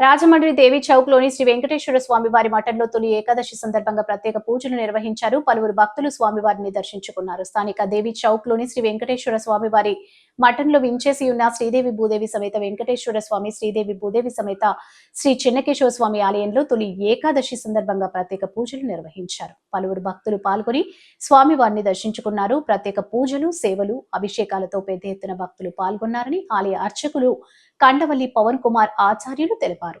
రాజమండ్రి దేవి చౌక్లోని శ్రీ వెంకటేశ్వర స్వామి వారి మఠంలో తొలి ఏకాదశి సందర్భంగా ప్రత్యేక పూజలు నిర్వహించారు. పలువురు భక్తులు స్వామివారిని దర్శించుకున్నారు. స్థానిక దేవి చౌక్లోని శ్రీ వెంకటేశ్వర స్వామి వారి మఠంలో వించేసి ఉన్న శ్రీదేవి భూదేవి సమేత వెంకటేశ్వర స్వామి శ్రీదేవి భూదేవి సమేత శ్రీ చిన్నకేశవ స్వామి ఆలయంలో తొలి ఏకాదశి సందర్భంగా ప్రత్యేక పూజలు నిర్వహించారు. పలువురు భక్తులు పాల్గొని స్వామివారిని దర్శించుకున్నారు. ప్రత్యేక పూజలు సేవలు అభిషేకాలతో పెద్ద ఎత్తున భక్తులు పాల్గొన్నారని ఆలయ అర్చకులు కండవల్లి పవన్ కుమార్ ఆచార్యులు తెలిపారు.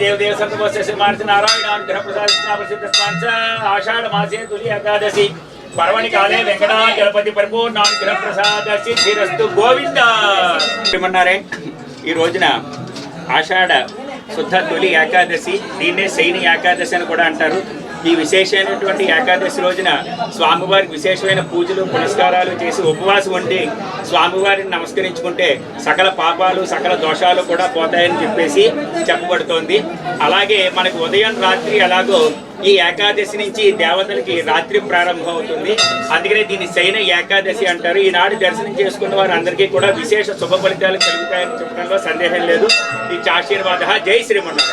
దేవదేవ సంతమోస్తే మార్చి నారాయణ అనుగ్రహ ప్రసాద ప్రసిద్ధ స్పాంస ఆషాఢ మాసే తులి ఏకాదశి. పర్వణి కాలే వెంకటాచలపతి పరిపూర్ణానుగ్రహ ప్రసాద సిద్ధిరస్తు గోవింద. ఏమన్నారే? ఈ రోజున ఆషాఢ శుద్ధ తొలి ఏకాదశి దీన్నే శైని ఏకాదశి అని కూడా అంటారు. ఈ విశేషమైనటువంటి ఏకాదశి రోజున స్వామివారికి విశేషమైన పూజలు పునస్కారాలు చేసి ఉపవాసం ఉండి స్వామివారిని నమస్కరించుకుంటే సకల పాపాలు సకల దోషాలు కూడా పోతాయని చెప్పేసి చెప్పబడుతోంది. అలాగే మనకు ఉదయం రాత్రి ఎలాగో ఈ ఏకాదశి నుంచి దేవతలకి రాత్రి ప్రారంభం అవుతుంది అందుకనే దీన్ని శయన ఏకాదశి అంటారు. ఈనాడు దర్శనం చేసుకున్న వారు అందరికీ కూడా విశేష శుభ ఫలితాలు కలుగుతాయని చెప్పడంలో సందేహం లేదు. ఈ చాశీర్వాద జై శ్రీమన్నారాయణ.